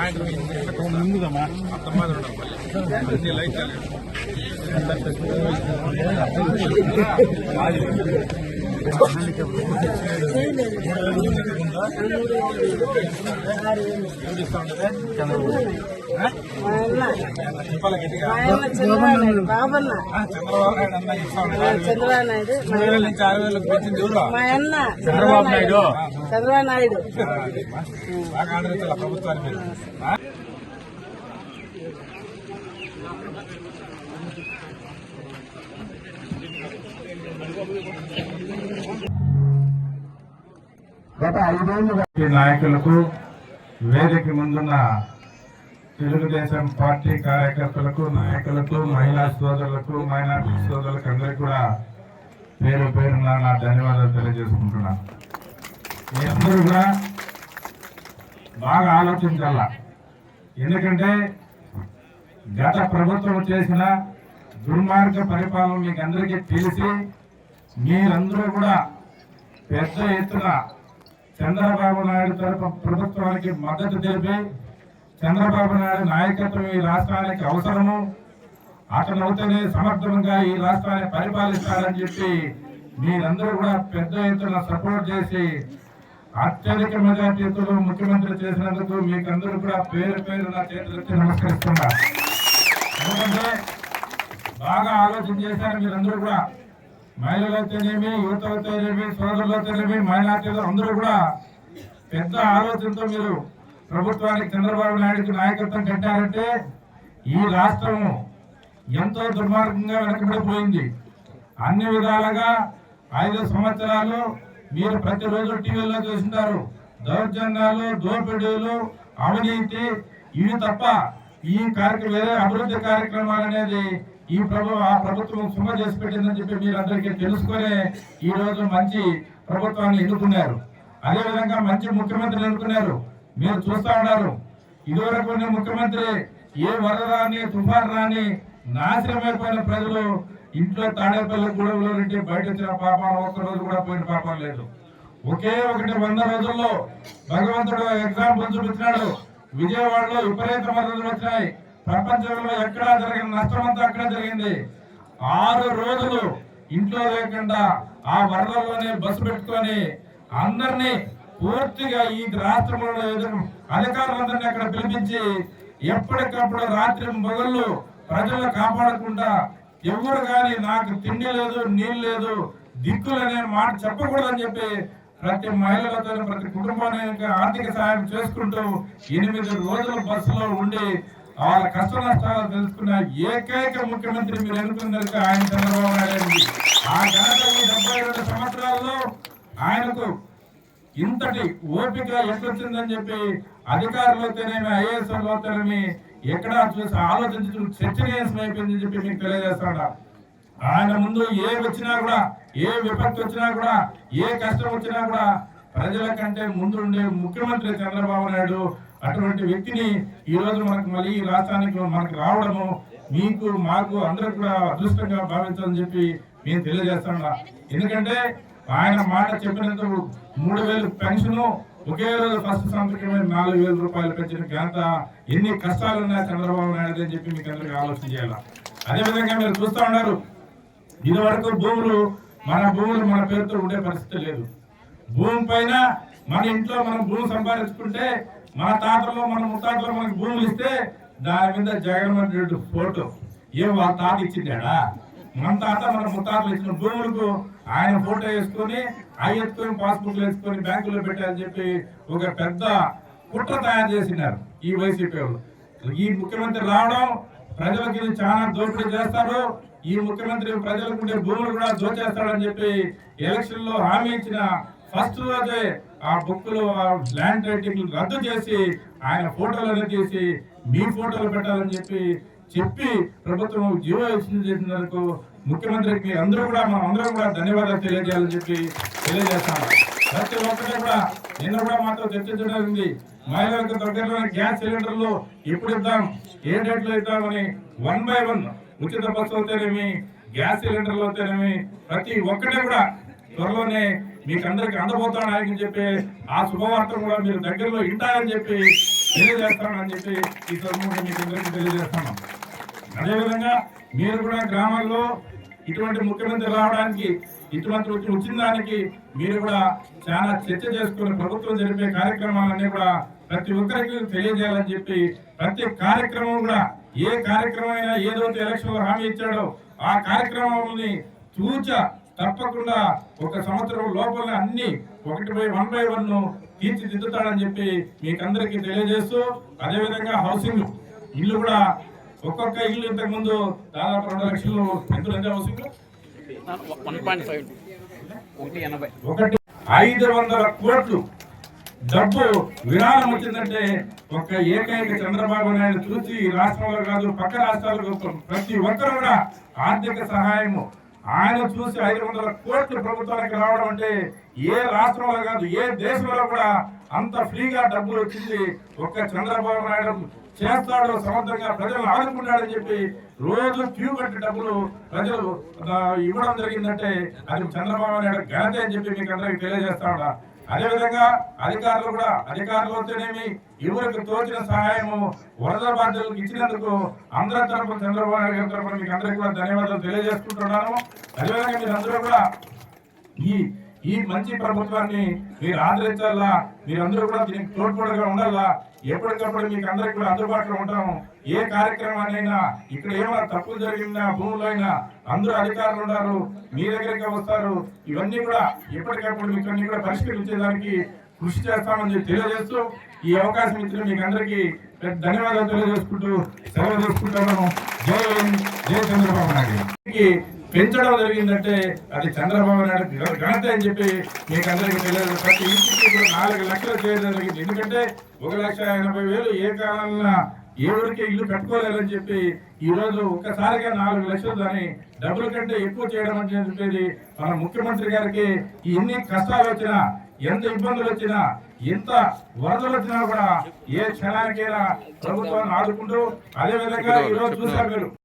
సాయంత్రం ఎనిమిది గంటలకు ముందుదమ్మా అత్తమ్మాది ఉండాలి అన్ని లైట్ చెప్పాలి గట్టిగా చంద్రబాబు నాయుడు బాబన్న ఆ, చంద్రబాబు నాయుడు చంద్రబాబు నాయుడు. మా అన్న. చంద్రబాబు చంద్రబాబు? గత ఐదేళ్ళుగా నాయకులకు వేదిక ముందున్న తెలుగుదేశం పార్టీ కార్యకర్తలకు నాయకులకు మహిళా సోదరులకు మైనార్టీ సోదరులకు అందరికీ కూడా పేరు పేరున నా ధన్యవాదాలు తెలియజేసుకుంటున్నా. మీ అందరూ కూడా బాగా ఆలోచించాల? ఎందుకంటే గత ప్రభుత్వం చేసిన దుర్మార్గ పరిపాలన మీకు అందరికీ తెలిసి మీరందరూ కూడా పెద్ద ఎత్తున చంద్రబాబు నాయుడు తరపు ప్రభుత్వానికి మద్దతు తెలిపి చంద్రబాబు నాయుడు నాయకత్వం ఈ రాష్ట్రానికి అవసరము. అతను అవుతూనే సమర్థంగా ఈ రాష్ట్రాన్ని పరిపాలిస్తారని చెప్పి మీరందరూ కూడా పెద్ద ఎత్తున సపోర్ట్ చేసి అత్యధిక మెజార్టీతో ముఖ్యమంత్రి చేసినందుకు మీకందరూ కూడా పేరు పేరు నా చేతులెత్తి నమస్కరిస్తున్నా. ఎందుకంటే బాగా ఆలోచన చేశారు మీరందరూ కూడా. మహిళలు అయితేనేమి యువత అయితేనేమి సోదరులు అయితేనేమి మైనార్టీలు అందరూ కూడా పెద్ద ఆలోచనతో మీరు ప్రభుత్వానికి చంద్రబాబు నాయుడు నాయకత్వం కట్టారంటే ఈ రాష్ట్రం ఎంతో దుర్మార్గంగా వెనకబడిపోయింది. అన్ని విధాలుగా ఐదు సంవత్సరాలు మీరు ప్రతిరోజు టీవీల్లో చూసింటారు దౌర్జన్యాలు దోపిడీలు అవినీతి ఇవి తప్ప ఈ కార్యక్రమం వేరే అభివృద్ధి కార్యక్రమాలు అనేది ఈ ప్రభు ఆ ప్రభుత్వం సుమ చేసి పెట్టిందని చెప్పి మీరందరికీ తెలుసుకొని ఈ మంచి ప్రభుత్వాన్ని ఎన్నుకున్నారు. అదేవిధంగా మంచి ముఖ్యమంత్రిని ఎన్నుకున్నారు. మీరు చూస్తా ఉన్నారు. ఇదివరకు ముఖ్యమంత్రి ఏ వరద రాని తుఫాన్ రాని నాశనమైపోయిన ప్రజలు ఇంట్లో తాడేపల్లి గూడెంలో నుండి బయట వచ్చిన పాపం ఒక్క రోజు కూడా పోయిన పాపం లేదు. ఒకే ఒకటి వంద రోజుల్లో భగవంతుడు ఎగ్జాంపుల్ చూపించినాడు విజయవాడలో విపరీత వరదలు వచ్చినాయి. ప్రపంచంలో ఎక్కడా జరిగిన నష్టం అంతా అక్కడ జరిగింది. ఆరు రోజులు ఇంట్లో లేకుండా ఆ వరదల్లోనే బస్సు పెట్టుకొని అందరినీ పూర్తిగా ఈ రాష్ట్రంలో అధికారులందరినీ అక్కడ పిలిపించి ఎప్పటికప్పుడు రాత్రి మొగళ్ళు ప్రజలు కాపాడకుండా ఎవరు కానీ నాకు తిండి లేదు నీళ్ళు లేదు దిక్కులనే మాట చెప్పకూడదని చెప్పి ప్రతి మహిళలతో ప్రతి కుటుంబానికి ఆర్థిక సహాయం చేసుకుంటూ ఎనిమిది రోజులు బస్సులో ఉండి వాళ్ళ కష్ట నష్టాలు తెలుసుకున్న ఏకైక ముఖ్యమంత్రి మీరు ఎన్నుకున్నది ఆయన చంద్రబాబు నాయుడు ఆ ఘనత ఈ డెబ్బై రెండు సంవత్సరాల్లో ఆయనకు ఇంతటి ఓపిక ఎట్లొచ్చిందని చెప్పి అధికారులతోనేమి ఐఏఎస్ లోతేనేమి ఎక్కడా చూసి ఆలోచించు చూసి అయిపోయిందని చెప్పి మీకు తెలియజేస్తాడా ఆయన ముందు ఏ వచ్చినా కూడా ఏ విపత్తు వచ్చినా కూడా ఏ కష్టం వచ్చినా కూడా ప్రజల కంటే ముందు ఉండే ముఖ్యమంత్రి చంద్రబాబు నాయుడు అటువంటి వ్యక్తిని ఈ రోజు మనకు మళ్ళీ ఈ రాష్ట్రానికి మనకు రావడము మీకు మాకు అందరికి కూడా అదృష్టంగా భావించాలని చెప్పి మేము తెలియజేస్తాం ఎందుకంటే ఆయన మాట చెప్పినంత మూడు వేలు పెన్షన్ ఒకే రోజు ఫస్ట్ సంతకమే నాలుగు వేల రూపాయలు పెంచిన ఘనత. ఎన్ని కష్టాలు ఉన్నాయి చంద్రబాబు నాయుడు అని చెప్పి మీకు అందరికి ఆలోచన చేయాలి? అదే విధంగా మీరు చూస్తూ ఉన్నారు ఇది వరకు భూములు మన భూములు మన పేరుతో ఉండే పరిస్థితి లేదు. భూమి పైన మన ఇంట్లో మనం భూమి సంపాదించుకుంటే మన తాతలు మన ముత్తాతలో మనకు భూములు ఇస్తే దాని మీద జగన్మోహన్ రెడ్డి ఫోటో. ఏం వాళ్ళ తాత ఇచ్చిండా మన తాత మన ముత్తాతలు ఇచ్చిన భూములకు ఆయన ఫోటో వేసుకొని అవి ఎత్తుకొని పాస్బుక్ వేసుకొని బ్యాంకులో పెట్టాలని చెప్పి ఒక పెద్ద కుట్ర తయారు చేసినారు ఈ వైసీపీ వాళ్ళు. ఈ ముఖ్యమంత్రి రావడం ప్రజలకి చాలా దోపిడీ చేస్తారు. ఈ ముఖ్యమంత్రి ప్రజలకు ఉండే భూములు కూడా దోచేస్తాడని చెప్పి ఎలక్షన్లో హామీ ఇచ్చిన ఫస్ట్ రోజే ఆ బుక్లు ల్యాండ్ రైటింగ్ రద్దు చేసి ఆయన ఫోటోలను తీసి మీ ఫోటోలు పెట్టాలని చెప్పి చెప్పి ప్రభుత్వం జీవో ఇచ్చింది చేసినందుకు ముఖ్యమంత్రికి మీరు అందరూ కూడా మనం అందరం కూడా ధన్యవాదాలు తెలియజేయాలని చెప్పి తెలియజేస్తాను. ప్రతి ఒక్కటి కూడా నిన్న కూడా మాతో చర్చించడానికి జరిగింది. మహిళలకు దగ్గరలో గ్యాస్ సిలిండర్లు ఎప్పుడు ఇద్దాం ఏ డేట్లో ఇద్దామని వన్ బై వన్ ఉచిత బస్సు అవుతేనేమి గ్యాస్ సిలిండర్లు అవుతేనేమి ప్రతి ఒక్కటే కూడా త్వరలోనే మీకు అందరికి అందబోతాడని చెప్పి ఆ శుభవార్త కూడా మీరు దగ్గరలో ఇంటారని చెప్పి తెలియజేస్తానని చెప్పి ఈ సందర్భంగా మీకు అందరికీ తెలియజేస్తున్నాం. అదేవిధంగా మీరు కూడా గ్రామాల్లో ఇటువంటి ముఖ్యమంత్రి రావడానికి ఇటువంటి వచ్చి- వచ్చిన దానికి మీరు కూడా చాలా చర్చ చేసుకుని ప్రభుత్వం జరిపే కార్యక్రమాలన్నీ కూడా ప్రతి ఒక్కరికి తెలియజేయాలని చెప్పి ప్రతి కార్యక్రమం కూడా ఏ కార్యక్రమం అయినా ఏదైతే ఎలక్షన్ హామీ ఇచ్చాడో ఆ కార్యక్రమాన్ని తూచ తప్పకుండా ఒక సంవత్సరం లోపల అన్ని ఒకటి బై వన్ బై వన్ తీర్చిదిద్దుతాడని చెప్పి మీకందరికీ తెలియజేస్తూ అదేవిధంగా హౌసింగ్ ఇల్లు కూడా ఒక్కొక్క ఇల్లు ఇంతకు ముందు దాదాపు రెండు లక్షలు ఎంత ఎంత ఒకటి ఒకటి ఐదు వందల కోట్లు డబ్బు విరాళం వచ్చిందంటే ఒక ఏకైక చంద్రబాబు నాయుడు చూసి రాష్ట్రంలో కాదు పక్క రాష్ట్రాలకు ప్రతి ఒక్కరు కూడా ఆర్థిక సహాయము ఆయన చూసి ఐదు వందల కోట్లు ప్రభుత్వానికి రావడం అంటే ఏ రాష్ట్రంలో కాదు ఏ దేశంలో కూడా అంత ఫ్రీగా డబ్బులు వచ్చింది ఒక్క చంద్రబాబు నాయుడు. చేస్తాడు సమర్థంగా ప్రజలు ఆదుకున్నాడని చెప్పి రోజు క్యూ కట్టి డబ్బులు ప్రజలు ఇవ్వడం జరిగిందంటే అది చంద్రబాబు నాయుడు ఘనత అని చెప్పి మీకు అందరికి తెలియజేస్తా ఉన్నా. అదేవిధంగా అధికారులు కూడా అధికారులు వస్తేనేమి ఎవరికి తోచిన సహాయము వరద బాధ్యులకు ఇచ్చినందుకు అందరి తరపు చంద్రబాబు నాయుడు గారి తరపున మీకు అందరికీ కూడా ధన్యవాదాలు తెలియజేసుకుంటున్నాను. అదేవిధంగా మీరు అందరూ కూడా ఈ ఈ మంచి ప్రభుత్వాన్ని మీరు ఆదరించాలా? మీరందరూ కూడా దీనికి తోడ్పడగా ఉండాలా? ఎప్పటికప్పుడు మీకు అందరికి కూడా అందుబాటులో ఉంటాము. ఏ కార్యక్రమాన్నైనా ఇక్కడ ఏమైనా తప్పులు జరిగినా భూములు అయినా అందరూ అధికారులు ఉన్నారు మీ దగ్గరికి వస్తారు. ఇవన్నీ కూడా ఎప్పటికప్పుడు మీకు అన్ని కూడా పరిష్కరించేదానికి కృషి చేస్తామని చెప్పి తెలియజేస్తూ ఈ అవకాశం ఇచ్చిన మీకు అందరికీ ధన్యవాదాలు తెలియజేసుకుంటూ సెలవు తీసుకుంటున్నాను జై హింద్, జై చంద్రబాబు నాయుడు. పెంచడం జరిగిందంటే అది చంద్రబాబు నాయుడు ఘనత అని చెప్పి మీకు అందరికీ తెలియదు. ప్రతి ఇంటికి ఇప్పుడు నాలుగు లక్షలు చేయడం జరిగింది. ఎందుకంటే ఒక లక్ష ఎనభై వేలు ఏ కాలంలో ఎవరికి ఇల్లు కట్టుకోలేరని చెప్పి ఈ రోజు ఒక్కసారిగా నాలుగు లక్షలు దాని డబ్బుల కంటే ఎక్కువ చేయడం అని చెప్పేది మన ముఖ్యమంత్రి గారికి ఎన్ని కష్టాలు వచ్చినా ఎంత ఇబ్బందులు వచ్చినా ఎంత వరదలు వచ్చినా కూడా ఏ క్షణానికైనా ప్రభుత్వాన్ని ఆదుకుంటూ అదే విధంగా ఈ రోజు చూసారు మీరు.